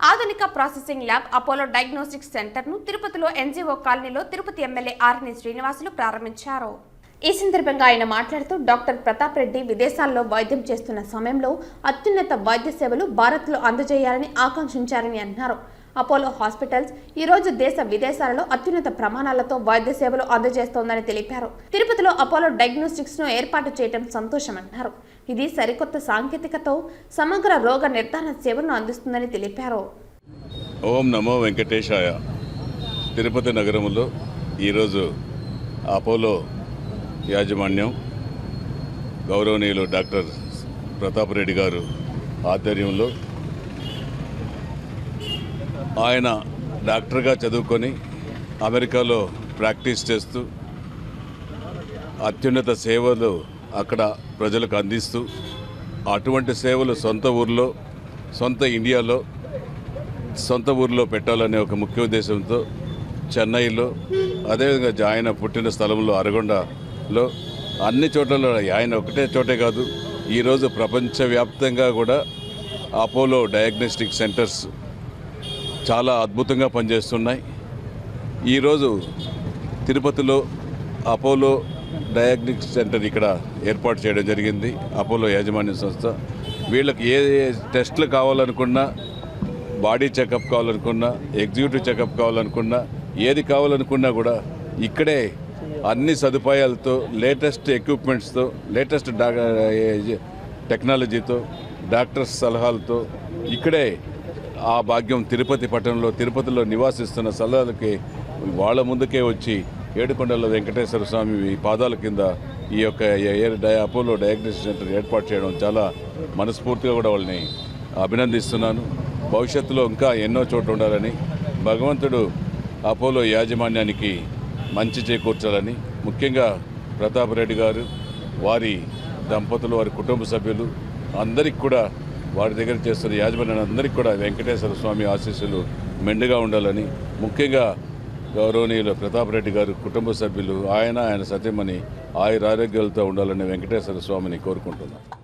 ఆధునిక processing lab Apollo diagnostics సెంటర్ను తిరుపతిలో ఎన్జీఓ కాలనీలో తిరుపతి ఎమ్మెల్యే ఆర్ని శ్రీనివాసులు ప్రారంభించారు. ఈ సందర్భంగా ఆయన మాట్లాడుతూ డాక్టర్ ప్రతాప్ రెడ్డి విదేశాల్లో వైద్యం చేస్తున్న సమయంలో అత్యున్నత వైద్య సేవలు భారత్లో అందజేయాలని ఆకాంక్షించారని అన్నారు. అపోలో హాస్పిటల్స్ ఈ రోజు దేశ విదేశాలలో అత్యున్నత ప్రమాణాలతో వైద్య సేవలు అందజేస్తోందని తెలిపారు. తిరుపతిలో అపోలో డయాగ్నోస్టిక్స్ను ఏర్పాటు చేయడం సంతోషమన్నారు. ఇది సరికొత్త సాంకేతికతో సమగ్ర రోగ నిర్ధారణ సేవలను అందిస్తుందని తెలిపారు. ఓం నమో వెంకటేశాయ. తిరుపతి నగరంలో ఈరోజు అపోలో యాజమాన్యం గౌరవనీయులు డాక్టర్ ప్రతాప్ రెడ్డి గారు ఆధ్వర్యంలో ఆయన డాక్టర్గా చదువుకొని అమెరికాలో ప్రాక్టీస్ చేస్తూ అత్యున్నత సేవలు అక్కడ ప్రజలకు అందిస్తూ అటువంటి సేవలు సొంత ఊర్లో సొంత ఇండియాలో సొంత ఊరిలో పెట్టాలనే ఒక ముఖ్య ఉద్దేశంతో చెన్నైలో అదేవిధంగా ఆయన పుట్టిన స్థలంలో అరగొండలో అన్ని చోట్లలో ఆయన ఒకటే చోటే కాదు ఈరోజు ప్రపంచవ్యాప్తంగా కూడా అపోలో డయాగ్నోస్టిక్ సెంటర్స్ చాలా అద్భుతంగా పనిచేస్తున్నాయి. ఈరోజు తిరుపతిలో అపోలో డయాగ్నిక్ సెంటర్ ఇక్కడ ఏర్పాటు చేయడం జరిగింది. అపోలో యాజమాన్య సంస్థ. వీళ్ళకి ఏ టెస్ట్లు టెస్టులు కావాలనుకున్నా బాడీ చెకప్ కావాలనుకున్నా ఎగ్జిక్యూటివ్ చెకప్ కావాలనుకున్నా ఏది కావాలనుకున్నా కూడా ఇక్కడే అన్ని సదుపాయాలతో లేటెస్ట్ ఎక్విప్మెంట్స్తో లేటెస్ట్ డా టెక్నాలజీతో డాక్టర్స్ సలహాలతో ఇక్కడే ఆ భాగ్యం తిరుపతి పట్టణంలో తిరుపతిలో నివాసిస్తున్న సల్లాలకి వాళ్ళ ముందుకే వచ్చి ఏడుకొండల వెంకటేశ్వర స్వామి పాదాల కింద ఈ యొక్క అపోలో డయాగ్నోస్టిక్ సెంటర్ ఏర్పాటు చేయడం చాలా మనస్ఫూర్తిగా కూడా వాళ్ళని అభినందిస్తున్నాను. భవిష్యత్తులో ఇంకా ఎన్నో చోట్ల ఉండాలని భగవంతుడు అపోలో యాజమాన్యానికి మంచి చేకూర్చాలని ముఖ్యంగా ప్రతాప్ రెడ్డి గారు వారి దంపతులు వారి కుటుంబ సభ్యులు అందరికి కూడా వారి దగ్గర చేస్తున్న యాజమాన్యం అందరికీ కూడా వెంకటేశ్వర స్వామి ఆశీస్సులు మెండుగా ఉండాలని ముఖ్యంగా గౌరవనీయులు ప్రతాప్ రెడ్డి గారు కుటుంబ సభ్యులు ఆయన ఆయన సత్యమని ఆయుర ఆరోగ్యాలతో ఉండాలని వెంకటేశ్వర స్వామిని కోరుకుంటున్నాను